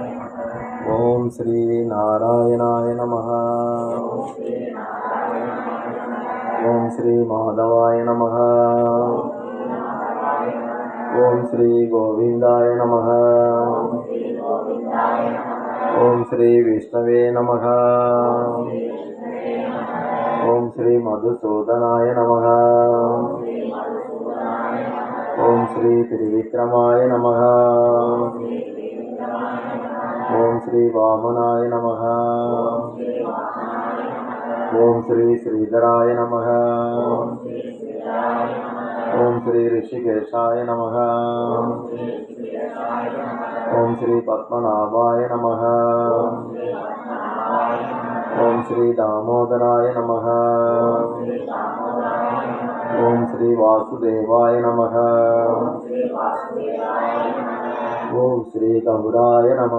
ஓம் ஸ்ரீ நாராயணாய நம ஓம் ஸ்ரீ மாதவாய நம ஓம் ஸ்ரீ கோவிந்தாய நம ஓம் ஸ்ரீ விஷ்ணவே நம ஓம் ஸ்ரீ மதுசூதனாய நம ஓம் ஸ்ரீ திரிவிக்ரமாய நம ஓம் ஸ்ரீ வாமனாய நம ஓம் ஸ்ரீ ஸ்ரீதராய நம ஓம் ஸ்ரீ ரிஷிகேஷாய நம ஓம் ஸ்ரீ பத்மநாபாய நம ஓம் ஸ்ரீ தாமோதராய நம ஓம் ஸ்ரீ வாசுதேவாய நம ஓம் ஸ்ரீ கபுராய நம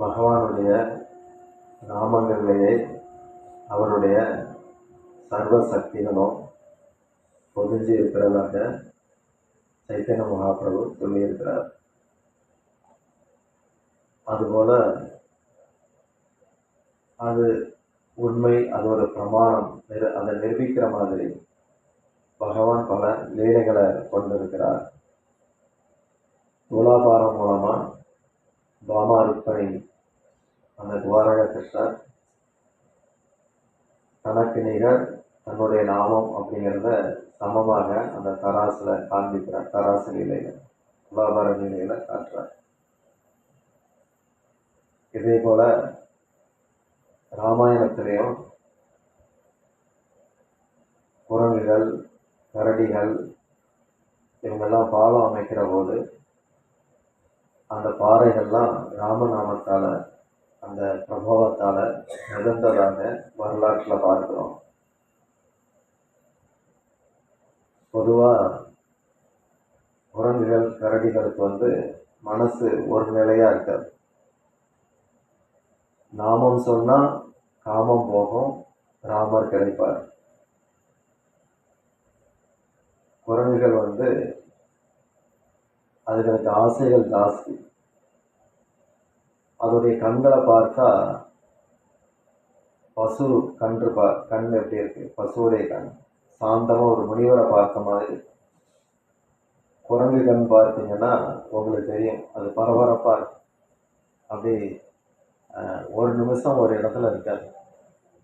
பகவானுடைய நாமங்களிலேயே அவருடைய சர்வ சக்திகளும் பொதிஞ்சு இருக்கிறதாக சைத்தன்ய மகாபிரபு சொல்லியிருக்கிறார். அதுபோல் அது உண்மை அது ஒரு பிரமாணம் நிரு அதை நிரூபிக்கிற மாதிரி பகவான் பல லீலைகளை கொண்டிருக்கிறார். துலாபாரம் மூலமாக பாமா ருக்மணி அந்த துவாரக கிருஷ்ணர் தனக்கு நிகர் தன்னுடைய நாமம் அப்படிங்கிறத சமமாக அந்த தராசில் காண்பிக்கிறார். தராசு நிலையில துலாபார நிலையில் காட்டுறார். இதே போல ராமாயணத்திலையும் குரங்குகள் கரடிகள் இவங்கெல்லாம் பாலம் அமைக்கிற போது அந்த பாறைகள்லாம் ராமநாமத்தால் அந்த பிரபாவத்தால் மிதந்ததாக வரலாற்றில் பார்க்கிறோம். பொதுவாக குரங்குகள் கரடிகளுக்கு வந்து மனசு ஒரு நிலையாக இருக்காது. நாமம் சொன்னால் காமம் போகும் ராமர் கிடைப்பார். குரங்குகள் வந்து அதுகளுக்கு ஆசைகள் ஜாஸ்தி. அதோடைய கண்களை பார்த்தா பசு கன்று பா கண் எப்படி இருக்கு? பசுவுடைய கண். சாந்தமாக ஒரு முனிவரை பார்த்த மாதிரி குரங்கு கண் பார்த்தீங்கன்னா உங்களுக்கு தெரியும் அது பரபரப்பாக இருக்கு. அப்படி ஒரு நிமிஷம் ஒரு இடத்துல இருக்காது.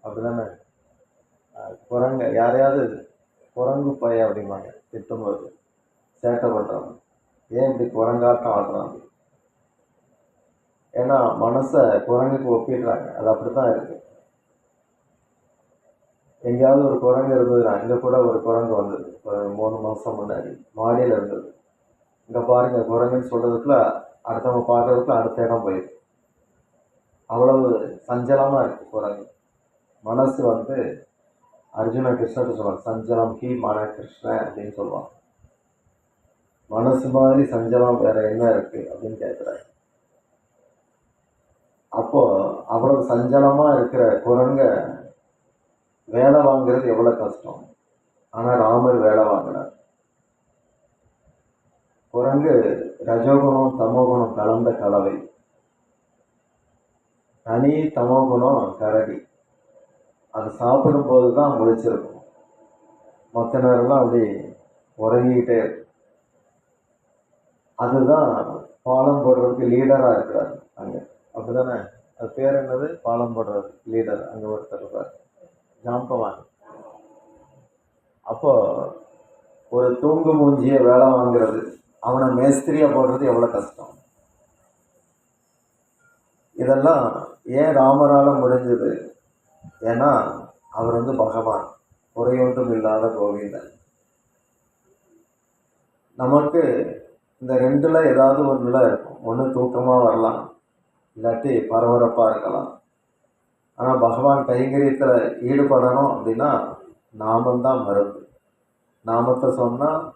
அப்படிதானே? குரங்க குரங்கு யாரையாவது குரங்கு பய அப்படிம்பாங்க திட்டும்போது சேட்டை பண்ணுறாங்க ஏன் இப்படி குரங்காட்டம் ஆடுறாங்க? ஏன்னா மனசை குரங்குக்கு ஒப்பிடுறாங்க. அது அப்படித்தான் இருக்கு. எங்கேயாவது ஒரு குரங்கு இருந்ததுன்னா இங்கே கூட ஒரு குரங்கு வந்தது. ஒரு மூணு மாதம் முன்னாடி மாடியில் இருந்தது. இங்கே பாருங்க குரங்குன்னு சொல்கிறதுக்குள்ள அடுத்தவங்க பார்க்கறதுக்குள்ள அடுத்த இடம் போயிடுது அவ்வளவு சஞ்சலமாக இருக்கு குரங்கு மனசு வந்து அர்ஜுன கிருஷ்ணன் சொல்லுவாங்க. சஞ்சலம் கி மன கிருஷ்ண அப்படின்னு சொல்லுவாங்க. மனசு மாதிரி சஞ்சலம் வேற என்ன இருக்கு அப்படின்னு கேட்குறாரு அப்போ அவ்வளவு சஞ்சலமா இருக்கிற குரங்க வேலை வாங்குறது எவ்வளவு கஷ்டம்? ஆனா ராமர் வேலை வாங்கினார் குரங்கு ரஜோகுணம் தமோகுணம் கலந்த கலவை. தனி தமோகுணம் கரடி. அது சாப்பிடும் போது தான் முழிச்சிருக்கும். மற்ற நேரம்லாம் அப்படி உறங்கிக்கிட்டே இருக்கும். அதுதான் பாலம் போடுறதுக்கு லீடராக இருக்கிறார் அங்கே. அப்படிதானே? அது பேர் என்னது? பாலம் போடுறது லீடர் அங்கே ஒருத்தர் இருக்கார் ஜாம்பவான் அப்போ ஒரு தூங்கு மூஞ்சியை வேலை வாங்குறது அவனை மேஸ்திரியை போடுறது எவ்வளோ கஷ்டம்? இதெல்லாம் ஏன் ராமரால முடிஞ்சது? ஏன்னா அவர் வந்து பகவான். குறையொன்றும் இல்லாத கோவிந்தன். நமக்கு இந்த ரெண்டில் ஏதாவது ஒன்றில் இருக்கும். ஒன்று தூக்கமாக வரலாம். இல்லாட்டி பரபரப்பாக இருக்கலாம். ஆனால் பகவான் கைங்கரியத்தில் ஈடுபடணும் அப்படின்னா நாமந்தான் மருந்து. நாமத்தை சொன்னால்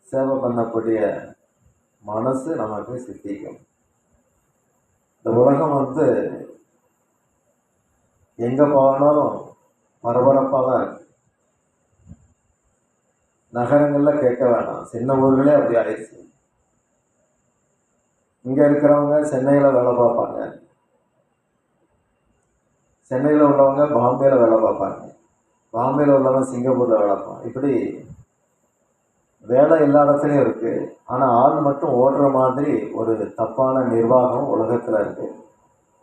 சேவை பண்ணக்கூடிய மனசு நமக்கு சித்திக்கும். இந்த உலகம் வந்து எங்கே போனாலும் பரபரப்பாக தான் இருக்கு. நகரங்களில் கேட்க வேணாம். சின்ன ஊர்களே அப்படி ஆயிடுச்சு. இங்கே இருக்கிறவங்க சென்னையில் வேலை பார்ப்பாங்க. சென்னையில் உள்ளவங்க பாம்பேயில் வேலை பார்ப்பாங்க. பாம்பேயில் உள்ளவங்க சிங்கப்பூரில் வேலை பார்ப்பாங்க இப்படி வேலை எல்லா இடத்துலையும் இருக்குது ஆனால் ஆள் மட்டும் ஓடுற மாதிரி ஒரு தப்பான நிர்வாகம் உலகத்தில் இருக்குது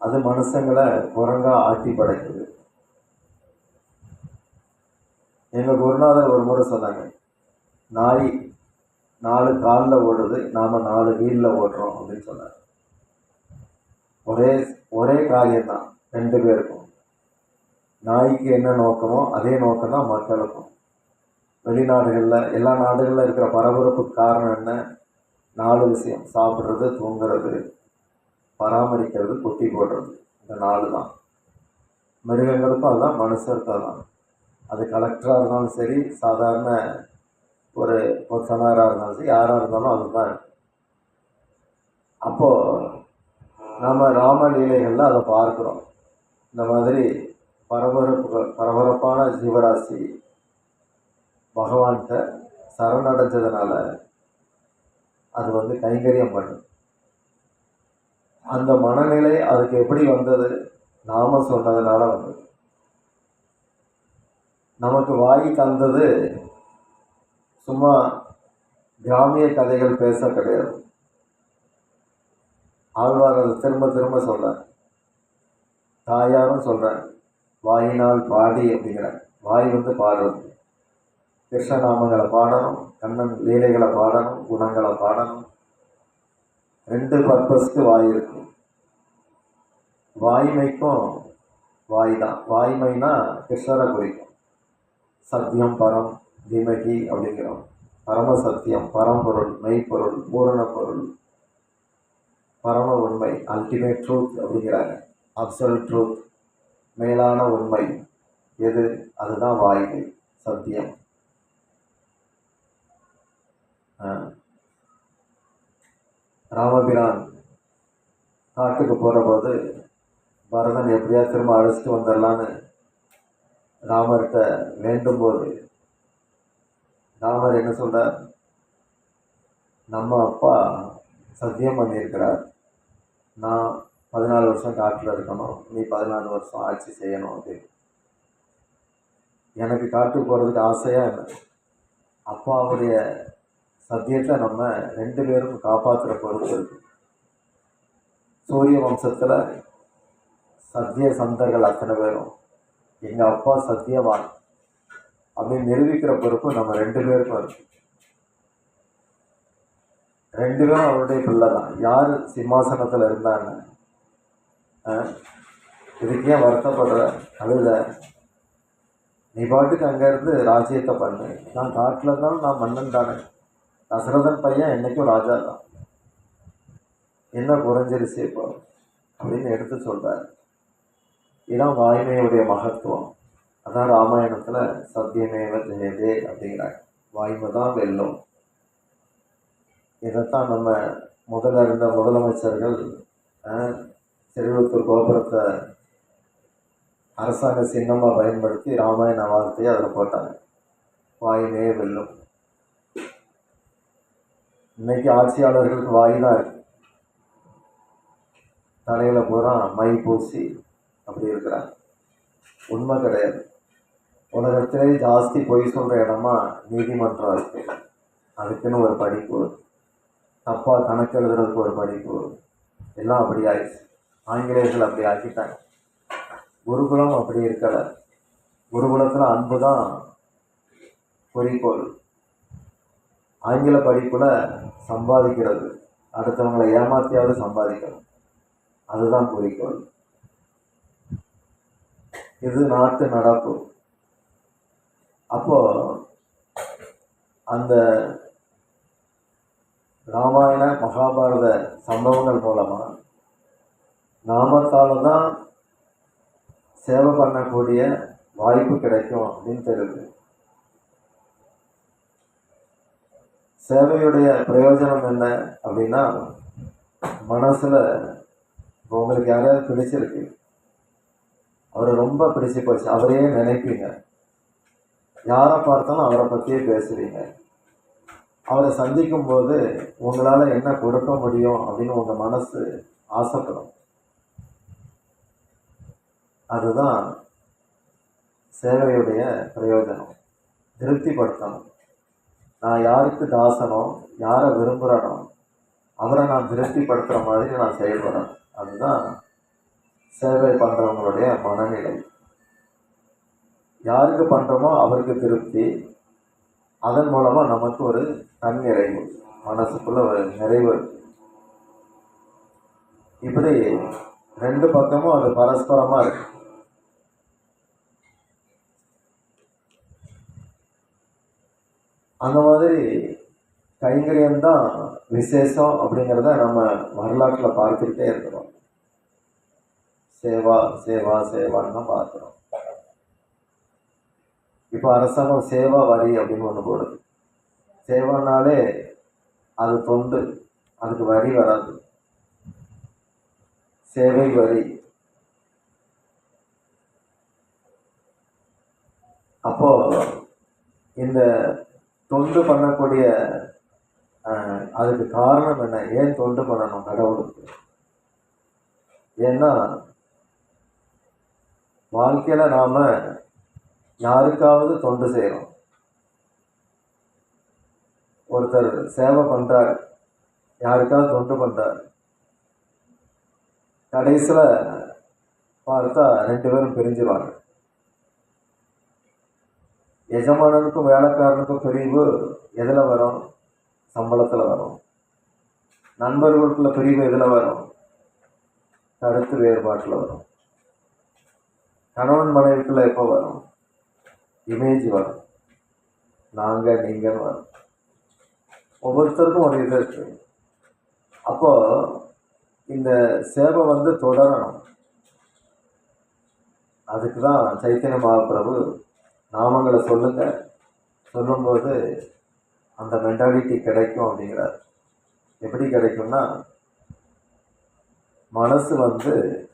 அது மனுஷங்களை குரங்கா ஆட்டி படைக்குது. எங்கள் குருநாதர் ஒரு முறை சொன்னாங்க நாய் நாலு காலில் ஓடுது நாம் நாலு வீலில் ஓடுறோம் அப்படின்னு சொன்னார். ஒரே ஒரே காரியம்தான் ரெண்டு பேருக்கும். நாய்க்கு என்ன நோக்கமோ அதே நோக்கம் தான் மக்களுக்கும். வெளிநாடுகளில் எல்லா நாடுகளில் இருக்கிற பரபரப்புக்கு காரணம் என்ன? நாலு விஷயம் சாப்பிட்றது தூங்குறது பராமரிக்கிறது குட்டி போடுறது. இந்த நாலு தான். மிருகங்களுக்கும் அதுதான் மனுஷருக்கும் அதுதான். அது கலெக்டராக இருந்தாலும் சரி சாதாரண ஒரு பொத்தனாராக இருந்தாலும் சரி யாராக இருந்தாலும் அதுதான் அப்போது நம்ம ராமலீலைகளில் அதை பார்க்குறோம். இந்த மாதிரி பரபரப்புகள் பரபரப்பான ஜீவராசி பகவான்கிட்ட சரணடைஞ்சதுனால அது வந்து கைங்கரியம் பண்ணும். அந்த மனநிலை அதுக்கு எப்படி வந்தது? நாம சொன்னதுனால வந்தது. நமக்கு வாய் தந்தது சும்மா கிராமிய கதைகள் பேச கிடையாது. ஆழ்வார் அதை திரும்ப திரும்ப சொல்கிறார் தாயாரும் சொல்கிறார் வாயினால் பாடி அப்படிங்கிறார். வாய் வந்து பாடுறது. கிருஷ்ணநாமங்களை பாடணும் கண்ணன் லீலைகளை பாடணும் குணங்களை பாடணும் ரெண்டு பர்பஸ்க்கு வாய் இருக்கும் வாய்மைக்கும் வாய் தான் வாய்மைனா கிருஷ்ணரை குறிக்கும். சத்தியம் பரம் திமகி அப்படிங்கிறோம். பரம சத்தியம் பரம்பொருள் மெய்ப்பொருள் பூரண பொருள் பரம உண்மை அல்டிமேட் ட்ரூத் அப்படிங்கிறாங்க. அப்சல் ட்ரூத் மேலான உண்மை. எது? அதுதான் வாய்மை சத்தியம். ராமபிரான் காட்டுக்கு போகிற போது பரதன் எப்படியா திரும்ப அழைச்சிட்டு வந்துடலான்னு ராமர்கிட்ட வேண்டும் போது ராமர் என்ன சொல்கிறார் நம்ம அப்பா சத்தியம் பண்ணியிருக்கிறார். நான் பதினாலு வருஷம் காட்டில் இருக்கணும். நீ பதினாலு வருஷம் ஆட்சி செய்யணும் அப்படின்னு. எனக்கு காட்டுக்கு போகிறதுக்கு ஆசையாக என்ன? அப்பாவுடைய சத்தியத்தை நம்ம ரெண்டு பேரும் காப்பாற்றுற பொறுப்பு. இருக்கு சூரிய வம்சத்தில் சத்திய சந்தர்கள் அத்தனை பேரும். எங்கள் அப்பா சத்தியவான். அப்படின்னு நிரூபிக்கிற பொறுப்பு நம்ம ரெண்டு பேருக்கும் இருக்கு. ரெண்டு பேரும் அவருடைய பிள்ளை தான் யார் சிம்மாசனத்தில் இருந்தாங்க? இதுக்கே வருத்தப்படுற அழுத நீ பாட்டுக்கு அங்கேருந்து ராஜ்யத்தை பண்ணு. நான் காட்டில் இருந்தாலும் நான் மன்னன் தானே. தசரதன் பையன் என்றைக்கும் ராஜா தான். என்ன குறைஞ்சிருச்சு இப்போ அப்படின்னு எடுத்து சொல்கிறார் இதான் வாய்மையுடைய மகத்துவம். அதான் ராமாயணத்தில் சத்தியமேவ ஜெயதே அப்படிங்கிறாங்க. வாய்மை தான் வெல்லும். இதைத்தான் நம்ம முதல்ல இருந்த முதலமைச்சர்கள் செருவத்தூர் கோபுரத்தை அரசாங்க சின்னமாக பயன்படுத்தி ராமாயண வார்த்தையை அதில் போட்டாங்க. வாயுமே வெல்லும். இன்னைக்கு ஆட்சியாளர்களுக்கு வாய் தான் இருக்கு. தலையில் பூரா மை பூசி அப்படி இருக்கிறாங்க. உண்மை கிடையாது. உலகத்திலே ஜாஸ்தி பொய் சொல்கிற இடமா நீதிமன்றம் இருக்கு. அதுக்குன்னு ஒரு படிப்பு. தப்பாக கணக்கு எழுதுறதுக்கு ஒரு படிப்பு. எல்லாம் அப்படி ஆயிடுச்சு. ஆங்கிலேயர்கள் அப்படி ஆக்கிட்டாங்க. குருகுலம் அப்படி இருக்கலை. குருகுலத்தில் அன்பு தான் குறிக்கோள். ஆங்கில படிப்பில் சம்பாதிக்கிறது. அடுத்தவங்களை ஏமாத்தியாவது சம்பாதிக்கணும். அதுதான் குறிக்கோள். இது நாட்டு நடப்பு. அப்போ அந்த ராமாயண மகாபாரத சம்பவங்கள் மூலமாக நாமத்தால் தான் சேவை பண்ணக்கூடிய வாய்ப்பு கிடைக்கும் அப்படின்னு தெரியுது. சேவையுடைய பிரயோஜனம் என்ன அப்படின்னா மனசில் இப்போ உங்களுக்கு யாராவது பிடிச்சிருக்கு அவரை ரொம்ப பிடிச்சி போச்சு அவரையே நினைப்பீங்க. யாரை பார்த்தாலும் அவரை பற்றியே பேசுவீங்க. அவரை சந்திக்கும் போது உங்களால் என்ன கொடுக்க முடியும் அப்படின்னு உங்கள் மனசு ஆசைப்படும். அதுதான் சேவையுடைய பிரயோஜனம். திருப்திப்படுத்தணும். நான் யாருக்கு தாசனோ யாரை விரும்புகிறேனோ அவரை நான் திருப்திப்படுத்துகிற மாதிரி நான் செயல்படுறேன் அதுதான் சேவை பண்ணுறவங்களுடைய மனநிலை. யாருக்கு பண்ணுறோமோ அவருக்கு திருப்தி. அதன் மூலமாக நமக்கு ஒரு தன்னிறைவு மனசுக்குள்ள ஒரு நிறைவு. இப்படி ரெண்டு பக்கமும் அது பரஸ்பரமாக இருக்கு. அந்த மாதிரி கைங்கரியம் தான் விசேஷம் அப்படிங்கிறத நம்ம வரலாற்றில் பார்த்துக்கிட்டே இருக்கிறோம். சேவா சேவா சேவான்னு தான் பார்க்குறோம். இப்போ அரசாங்கம் சேவா வரி அப்படின்னு ஒன்று போடுது. சேவானாலே அது தொண்டு அதுக்கு வரி வராது. சேவை வரி. அப்போ இந்த தொண்டு பண்ணக்கூடிய அதுக்கு காரணம் என்ன? ஏன் தொண்டு பண்ணணும் கடவுளுக்கு? ஏன்னா வாழ்க்கையில் நாம் யாருக்காவது தொண்டு செய்கிறோம் ஒருத்தர் சேவை பண்ணுறார் யாருக்காவது தொண்டு பண்ணுறார் கடைசியில் பார்த்தா ரெண்டு பேரும் பிரிஞ்சிருவாங்க. எஜமானனுக்கும் வேலைக்காரனுக்கும் பிரிவு எதில் வரும்? சம்பளத்தில் வரும். நண்பர்களுக்குள்ள பிரிவு எதில் வரும்? கருத்து வேறுபாட்டில் வரும். கணவன் மனைவிக்குள்ள எப்போ வரும்? இமேஜ் வரும். நாங்கள் நீங்கள் வரும். ஒவ்வொருத்தருக்கும் ஒரு இது இருக்கு. அப்போது இந்த சேவை வந்து தொடரணும். அதுக்கு தான் சைத்தன்ய மகாபிரபு நாமங்களை சொல்லுங்க. சொல்லும்போது அந்த மென்டாலிட்டி கிடைக்கும் அப்படிங்கிறார். எப்படி கிடைக்கும்னா மனசு வந்து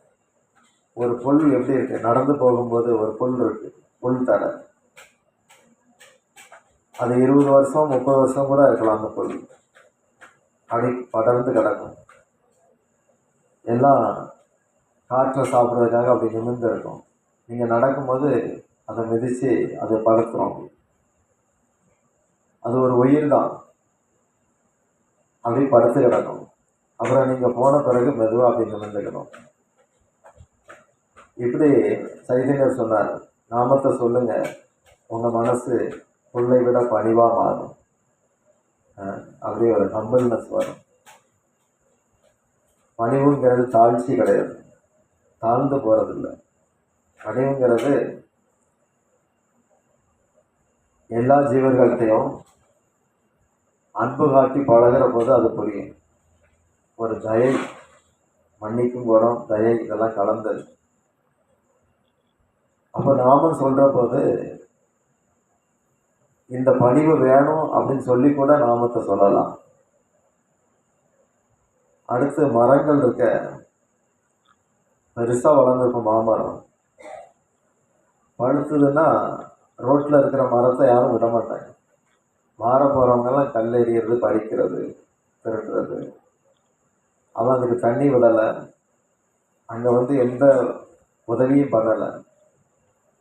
ஒரு புல் எப்படி இருக்கு? நடந்து போகும்போது ஒரு புல் இருக்கு. புல் தடை. அது இருபது வருஷம் முப்பது வருஷம் கூட இருக்கலாம் அந்த புல். அப்படி படர்ந்து கிடக்கும். எல்லாம் காற்றை சாப்பிட்றதுக்காக அப்படி நிமிர்ந்து இருக்கும். நீங்கள் நடக்கும்போது அதை மிதித்து அதை படுத்துரும் அது ஒரு உயிர் தான். அப்படி படுத்து கிடக்கும். அப்புறம் நீங்கள் போன பிறகு மெதுவாக அப்படி நிமிர்ந்துக்கணும். இப்படி சைதன்யர் சொன்னார் நாமத்தை சொல்லுங்க. உங்கள் மனசு பிள்ளை விட பணிவாக மாறும். அஹ் அப்படியே ஒரு ஹம்பிள்னஸ் வரும். பணிவுங்கிறது தாழ்ச்சி கிடையாது. தாழ்ந்து போகிறதில்ல பணிவுங்கிறது எல்லா ஜீவர்கள்ட்டையும் அன்பு காட்டி பழகுற போது அது புரியும். ஒரு தயை மன்னிக்கும் குணம் தயை இதெல்லாம் கலந்தது. அப்போ நாமும் சொல்ற போது இந்த பணிவு வேணும் அப்படின்னு சொல்லி கூட நாமத்தை சொல்லலாம். அடுத்து மரங்கள் இருக்க பெருசா வளர்ந்துருக்கும் மாமரம். பழுத்ததுன்னா ரோட்டில் இருக்கிற மரத்தை யாரும் விட மாட்டாங்க. மாற போகிறவங்கெல்லாம் கல் எறியறது பறிக்கிறது திருடுறது அவன் அதுக்கு தண்ணி விடலை. அங்கே வந்து எந்த உதவியும் பண்ணலை.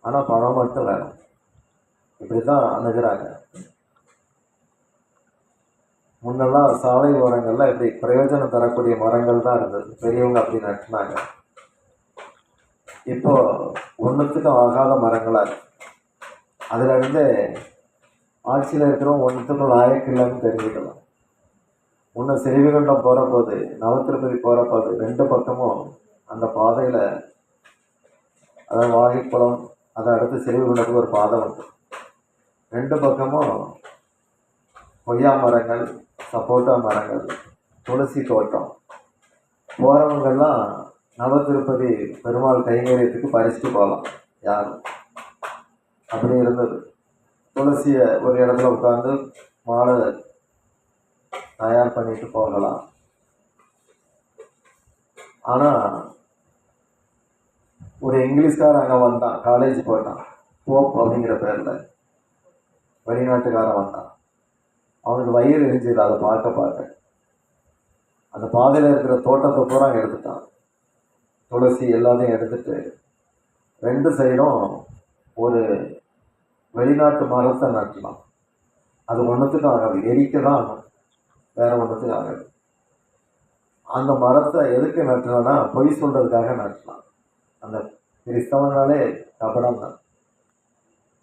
ஆனால் பணம் மட்டும் வேணும். இப்படி தான் அணுகிறாங்க. முன்னெல்லாம் சாலை ஓரங்களில் இப்படி பிரயோஜனம் தரக்கூடிய மரங்கள் தான் இருந்தது. பெரியவங்க அப்படி நட்டினாங்க. இப்போ ஒன்றுத்துக்கும் ஆகாத மரங்களாக இருக்குது அதில் இருந்து ஆட்சியில் இருக்கிறவங்க ஒன்றுத்துக்கும் லாயக்கில்லைன்னு தெரிஞ்சுக்கலாம் ஒன்று சிறுவிகண்டம் போகிற போது நவத்திருப்பதி போகிற போது ரெண்டு பக்கமும் அந்த பாதையில் அதாவது வாகைக்குளம் அதை அடுத்து சிறுவிகுண்டத்துக்கு ஒரு பாதை உண்டு. ரெண்டு பக்கமும் கொய்யா மரங்கள் சப்போட்டா மரங்கள் துளசி தோட்டம். போகிறவங்கெல்லாம் நவத்திருப்பதி பெருமாள் கைங்கரியத்துக்கு பறிச்சுட்டு போகலாம் யாரும். அப்படி இருந்தது. துளசியை ஒரு இடத்துல உட்காந்து மாலை தயார் பண்ணிட்டு போகலாம். ஆனால் ஒரு இங்கிலீஷ்காரன் அங்கே வந்தான். காலேஜ் போட்டான் போப் அப்படிங்கிற பேரில். வெளிநாட்டுக்காரன் வந்தான். அவனுக்கு வயிறு எரிஞ்சது. அதை பார்க்க பார்க்க அந்த பாதையில் இருக்கிற தோட்டத்தை பூரா எடுத்துட்டான். துளசி எல்லாத்தையும் எடுத்துட்டு ரெண்டு சைடும் ஒரு வெளிநாட்டு மரத்தை நட்டலாம். அது ஒன்றுத்துக்கும் ஆகாது. எரிக்க தான் ஆகும். வேற ஒன்றுத்துக்கும் ஆகாது. அந்த மரத்தை எதுக்கு நட்டலாம்னா பொய் சொல்றதுக்காக நட்டலாம். அந்த கிறிஸ்தவனாலே கபடம் தான்.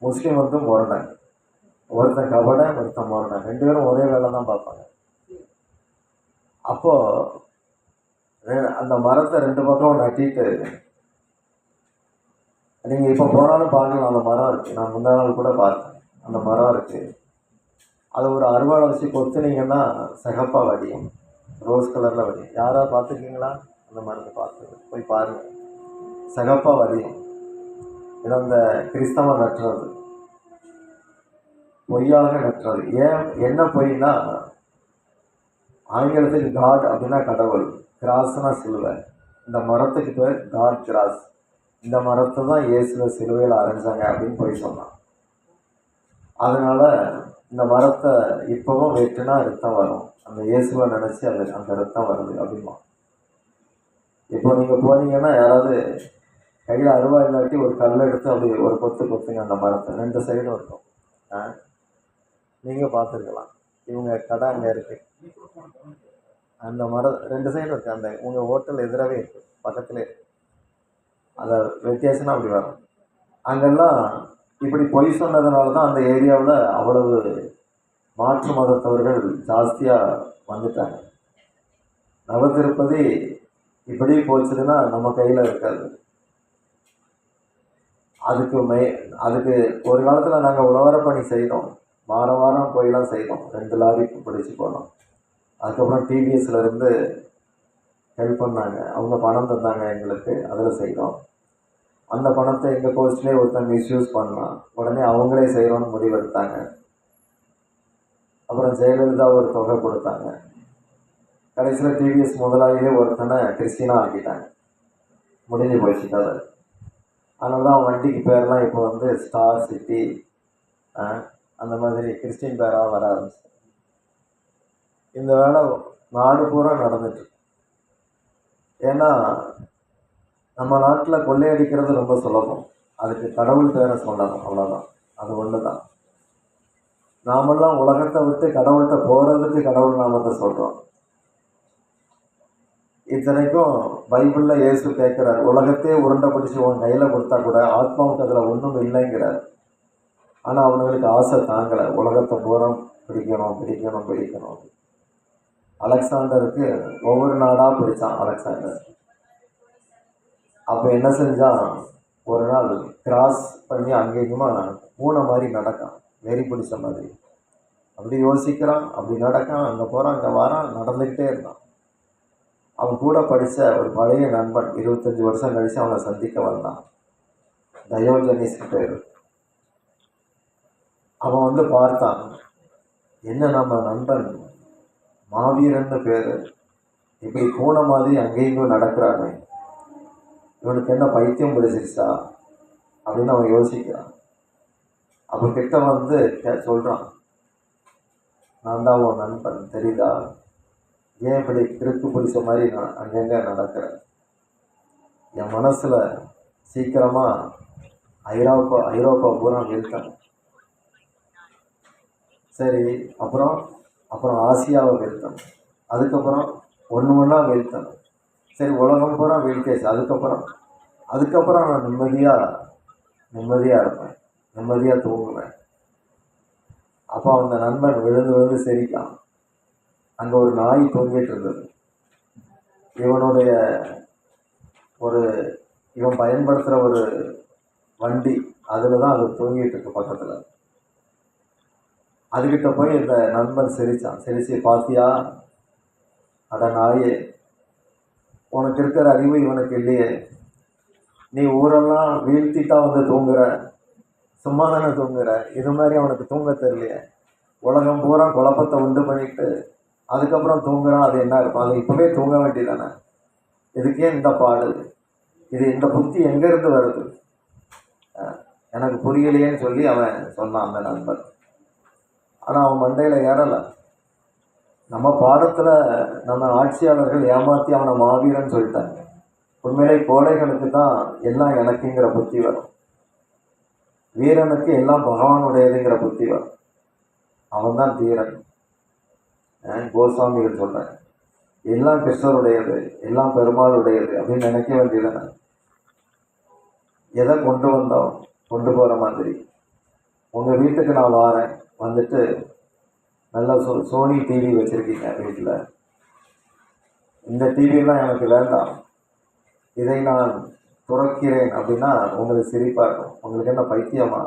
முஸ்லீம் வந்து முரடன். ஒருத்தன் கபட ஒருத்தன் முரடன். ரெண்டு பேரும் ஒரே வேலை தான் பார்ப்பாங்க. அப்போ அந்த மரத்தை ரெண்டு பக்கம் நட்டிட்டு நீங்கள் இப்போ போனாலும் பார்க்கலாம் அந்த மரம் இருக்குது நான் முந்தா நாள் கூட பார்த்தேன். அந்த மரம் இருக்குது அதை ஒரு அருவாளை வச்சு கொத்துனீங்கன்னா சிகப்பாக வடியும். ரோஸ் கலரில் வடியும். யாராவது பார்த்துருக்கீங்களா? அந்த மரத்தை பார்த்து போய் பாருங்கள் சிகப்பாக வடியும். இது அந்த கிறிஸ்தவ நட்டுறது. பொய்யாக நட்டுறது. ஏன்? என்ன பொய்னா ஆங்கிலத்துக்கு காட் அப்படின்னா கடவுள். கிராஸ்னா சிலுவை இந்த மரத்துக்கு பேர் காட் கிராஸ். இந்த மரத்தை தான் இயேசுவை சிலுவையில் அரைஞ்சாங்க அப்படின்னு போய் சொன்னான். அதனால் இந்த மரத்தை இப்போவும் வெட்டுனா ரத்தம் வரும். அந்த இயேசுவை நினச்சி அந்த அந்த ரத்தம் வருது அப்படிமா இப்போ நீங்கள் போனீங்கன்னா யாராவது கையில் அருவா இல்லாட்டி ஒரு கல் எடுத்து அப்படி ஒரு கொத்து கொத்துங்க அந்த மரத்தை. ரெண்டு சைடும் இருக்கும். ஆ? நீங்கள் பார்த்துருக்கலாம். இவங்க கடை அங்கே இருக்கு. அந்த மரம் ரெண்டு சைடும் இருக்குது அந்த உங்கள் ஹோட்டல் எதிராகவே இருக்குது பக்கத்துலேயே அதை வித்தியாசம்னா அப்படி வரும். அங்கெல்லாம் இப்படி பொய் சொன்னதுனால தான் அந்த ஏரியாவில் அவ்வளவு மாற்று மதத்தவர்கள் ஜாஸ்தியாக வந்துட்டாங்க. நவதிருப்பதி இப்படி போச்சுன்னா நம்ம கையில் இருக்காது. அதுக்கு மே அதுக்கு ஒரு காலத்தில் நாங்கள் உழவர பணி செய்தோம். வாரம் வாரம் போயெல்லாம் செய்தோம். ரெண்டு லாரி பிடிச்சி போனோம். அதுக்கப்புறம் டிவிஎஸ்லேருந்து ஹெல்ப் பண்ணாங்க. அவங்க பணம் தந்தாங்க எங்களுக்கு. அதில் செய்கிறோம் அந்த பணத்தை எங்கள் கோஸ்ட்லேயே ஒருத்தன் மிஸ்யூஸ் பண்ணலாம் உடனே அவங்களே செய்கிறோன்னு முடிவெடுத்தாங்க. அப்புறம் ஜெயலலிதா ஒரு தொகை கொடுத்தாங்க. கடைசியில் டிவிஎஸ் முதலாளியே ஒருத்தனை கிறிஸ்டினா ஆக்கிட்டாங்க. முடிஞ்சு போயிடுச்சு கதை. அதனால தான் வண்டிக்கு பேர்லாம் இப்போ வந்து ஸ்டார் சிட்டி அந்த மாதிரி கிறிஸ்டின் பேராக வர ஆரம்பிச்சு. இந்த வேலை நாடு பூரா நடந்துட்டு ஏன்னா நம்ம நாட்டில் கொள்ளையடிக்கிறது ரொம்ப சுலபம். அதுக்கு கடவுள் பேரை சொல்லணும் அவ்வளோதான் அது ஒன்று தான் நாமெல்லாம் உலகத்தை விட்டு கடவுள்கிட்ட போகிறதுக்கு கடவுள் நாமத்தை சொல்கிறோம் இத்தனைக்கும் பைபிளில் இயேசு கேட்குறார் உலகத்தையே உருண்டை பிடிச்சி உன் கையில் கொடுத்தா கூட ஆத்மாவுக்கு அதில் ஒன்றும் இல்லைங்கிறார். ஆனால் அவனுங்களுக்கு ஆசை தாங்கலை. உலகத்தை போகிறோம் பிடிக்கணும் பிடிக்கணும் பிடிக்கணும். அலெக்சாண்டருக்கு ஒவ்வொரு நாடாக பிடிச்சான் அலெக்சாண்டர். அப்போ என்ன செஞ்சான் ஒரு நாள் கிராஸ் பண்ணி அங்கேயுமா பூனை மாதிரி நடக்கான் வெறி பிடிச்ச மாதிரி. அப்படி யோசிக்கிறான் அப்படி நடக்கான் அங்கே போகிறான் அங்கே வரான் நடந்துக்கிட்டே இருந்தான். அவன் கூட படித்த ஒரு பழைய நண்பன் இருபத்தஞ்சி வருஷம் கழித்து அவனை சந்திக்க வந்தான். தயோஜனிஸ் பேர் அவன் வந்து பார்த்தான் என்ன நம்ம நண்பன்? மாவீரன்னு பேர். இப்படி பூனை மாதிரி அங்கேயும் நடக்கிறானே. இவனுக்கு என்ன பைத்தியம் பிடிச்சிருச்சா? அப்படின்னு அவன் யோசிக்கிறான். அவன் கிட்ட வந்து கே சொல்கிறான் நான் தான் உன் நண்பன் தெரியுதா? ஏன் இப்படி கிறுக்கு பிடிச்ச மாதிரி நான் அங்கங்கே நடக்கிறேன்? என் மனசில் சீக்கிரமாக ஐரோப்பா ஐரோப்பா பூரா வீழ்த்தணும் சரி அப்புறம்? அப்புறம் ஆசியாவை வீழ்த்தணும் அதுக்கப்புறம் ஒன்று ஒன்றா வீழ்த்தணும் சரி உலகம் பூரா வீழ்த்தியாச்சு அதுக்கப்புறம் அதுக்கப்புறம் நான் நிம்மதியாக நிம்மதியாக இருப்பேன். நிம்மதியாக தூங்குவேன். அப்போ அந்த நண்பன் விழுந்து விழுந்து சிரிக்கான். அங்கே ஒரு நாய் தூங்கிட்டு இருந்தது. இவனுடைய ஒரு இவன் பயன்படுத்துகிற ஒரு வண்டி அதில் தான் அது தூங்கிட்டு இருக்கு பக்கத்தில். அதுக்கிட்ட போய் இந்த நண்பன் சிரித்தான் சிரித்து பாத்தியா அட நாயே உனக்கு இருக்கிற அறிவு இவனுக்கு இல்லையே. நீ ஊரெல்லாம் வீழ்த்திட்டா வந்து தூங்குற. சும்மா தானே தூங்குற. இது மாதிரி அவனுக்கு தூங்க தெரியலையே. உலகம் பூரா குழப்பத்தை உண்டு பண்ணிட்டு அதுக்கப்புறம் தூங்குறான் அது என்ன இருக்கும்? அது இப்போவே தூங்க வேண்டியதானே? இதுக்கே இந்த பாடு. இது இந்த புத்தி எங்கேருந்து வருது? எனக்கு புரியலையேன்னு சொல்லி அவன் சொன்னான் அந்த நண்பன். ஆனால் அவன் மண்டையில் ஏறலை. நம்ம பாடத்தில் நம்ம ஆட்சியாளர்கள் ஏமாற்றி அவனை மாவீரன்னு சொல்லிட்டாங்க. உண்மையிலே கோடைகளுக்கு தான் எல்லாம் எனக்குங்கிற புத்தி வரும். வீரனுக்கு எல்லாம் பகவானுடையதுங்கிற புத்தி வரும். அவன் தான் தீரன் கோசாமிகள் சொல்கிறேன் எல்லாம் கிருஷ்ணருடையது எல்லாம் பெருமாளுடையது அப்படின்னு நினைக்க வேண்டியதானே எதை கொண்டு வந்தோம்? கொண்டு போகிற மாதிரி. உங்கள் வீட்டுக்கு நான் வாரேன். வந்துட்டு நல்லா சோ சோனி டிவி வச்சுருக்கீங்க வீட்டில் இந்த டிவிலாம் எனக்கு வேண்டாம். இதை நான் துறக்கிறேன் அப்படின்னா உங்களுக்கு சிரிப்பாக இருக்கும். உங்களுக்கு என்ன பைத்தியமா?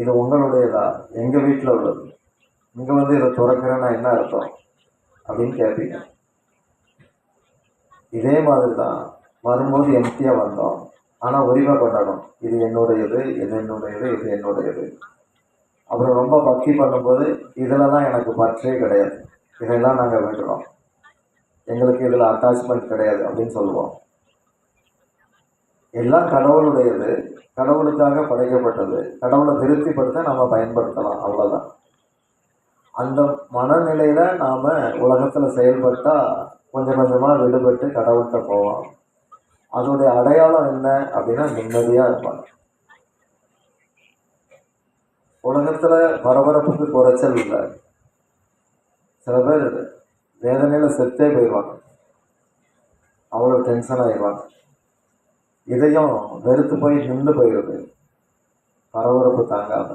இது உங்களுடையதா? எங்கள் வீட்டில் உள்ளது. இங்கே வந்து இதை துறக்கிறேன்னா என்ன அர்த்தம்? அப்படின்னு கேட்பீங்க இதே மாதிரி தான் வரும்போது எம்டியாக வந்தோம். ஆனால் உரிமை பண்ணணும் இது என்னுடையது இது என்னுடையது இது என்னுடையது. அப்புறம் ரொம்ப பக்தி பண்ணும்போது இதிலலாம் எனக்கு பற்றே கிடையாது. இதெல்லாம் நாங்கள் விடுறோம் எங்களுக்கு இதில் அட்டாச்மெண்ட் கிடையாது அப்படின்னு சொல்லுவோம். எல்லாம் கடவுளுடையது. கடவுளுக்காக படைக்கப்பட்டது. கடவுளை திருப்திப்படுத்த நாம் பயன்படுத்தலாம். அவ்வளோதான் அந்த மனநிலையில் நாம் உலகத்தில் செயல்பட்டால் கொஞ்சம் கொஞ்சமாக விடுபட்டு கடவுள்கிட்ட போவோம். அதோடைய அடையாளம் என்ன அப்படின்னா நிம்மதியாக இருப்பாங்க. உலகத்தில் பரபரப்புக்கு குறைச்சல் இல்லை. சில பேர் வேதனையில் செத்தே போயிடுவாங்க. அவ்வளோ டென்ஷன் ஆகிடுவாங்க இதையும் வெறுத்து போய் நின்று போயிடுது. பரபரப்பு தாங்காம.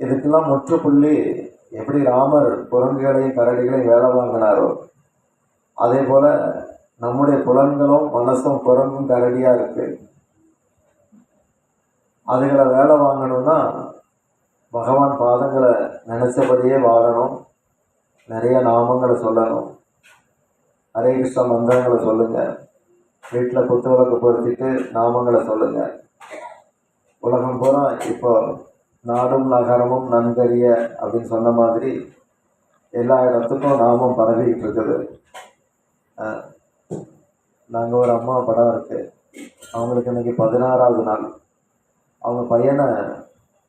இதுக்கெல்லாம் முற்றுப்புள்ளி எப்படி ராமர் குரங்குகளையும் கரடிகளையும் வேலை வாங்கினாரோ அதே போல் நம்முடைய புலன்களும் மனசும் குரங்கும் கரடியாக இருக்குது அதுகளை வேலை வாங்கணும்னா பகவான் பாதங்களை நினச்சபடியே வாழணும். நிறைய நாமங்களை சொல்லணும். ஹரே கிருஷ்ண மந்திரங்களை சொல்லுங்கள் வீட்டில் குத்துவிளக்கு பொருத்திட்டு நாமங்களை சொல்லுங்கள் உலகம் பூரா இப்போ நாடும் நகரமும் நன்கறிய அப்படின்னு சொன்ன மாதிரி எல்லா இடத்துக்கும் நாமம் பரவிக்கிட்டு இருக்குது. நாங்கள் ஒரு அம்மா படம் இருக்குது அவங்களுக்கு இன்னைக்கு பதினாறாவது நாள். அவங்க பையனை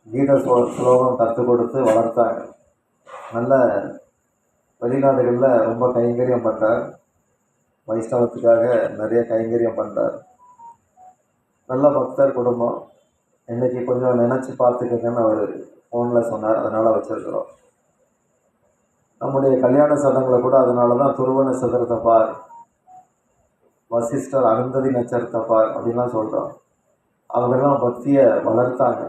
கீத ஸ்லோ ஸ்லோகம் கற்றுக் கொடுத்து வளர்த்தாங்க நல்ல வெளிநாடுகளில் ரொம்ப கைங்கரியம் பண்ணார் வைஷ்ணவத்துக்காக நிறைய கைங்கரியம் பண்ணுறார் நல்ல பக்தர் குடும்பம். இன்னைக்கு கொஞ்சம் நினச்சி பார்த்துக்கங்கன்னு அவர் ஃபோனில் சொன்னார். அதனால் வச்சுருக்குறோம். நம்முடைய கல்யாண சதங்களை கூட அதனால தான் துருவண சதுரத்தை பார் வசிஷ்டர் அருந்ததி நட்சத்திரத்தை பார் அப்படின்லாம் சொல்கிறோம் அவங்கெல்லாம் பக்தியை வளர்த்தாங்க.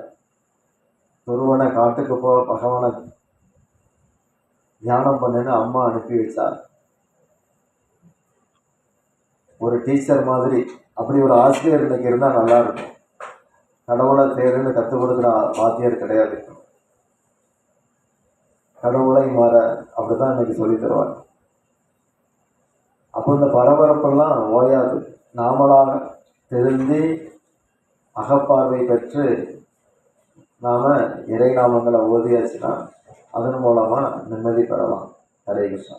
ஒருவனை காட்டுக்கு போக பகவானை தியானம் பண்ணுன்னு அம்மா அனுப்பி வச்சார். ஒரு டீச்சர் மாதிரி அப்படி ஒரு ஆசிரியர் இன்னைக்கு இருந்தால் நல்லா இருக்கும். கடவுளை தேருன்னு கற்றுக் கொடுக்குற வாத்தியார் கிடையாது. கடவுளை மாற அப்படிதான் இன்னைக்கு சொல்லி தருவாங்க அப்போ இந்த பரபரப்பெல்லாம் ஓயாது. நாமளாக தெரிஞ்சு அகப்பார்வை பெற்று நாம் இறைநாமங்களை ஓதியாச்சுன்னா அதன் மூலமாக நிம்மதி பெறலாம். ஹரே கிருஷ்ணா.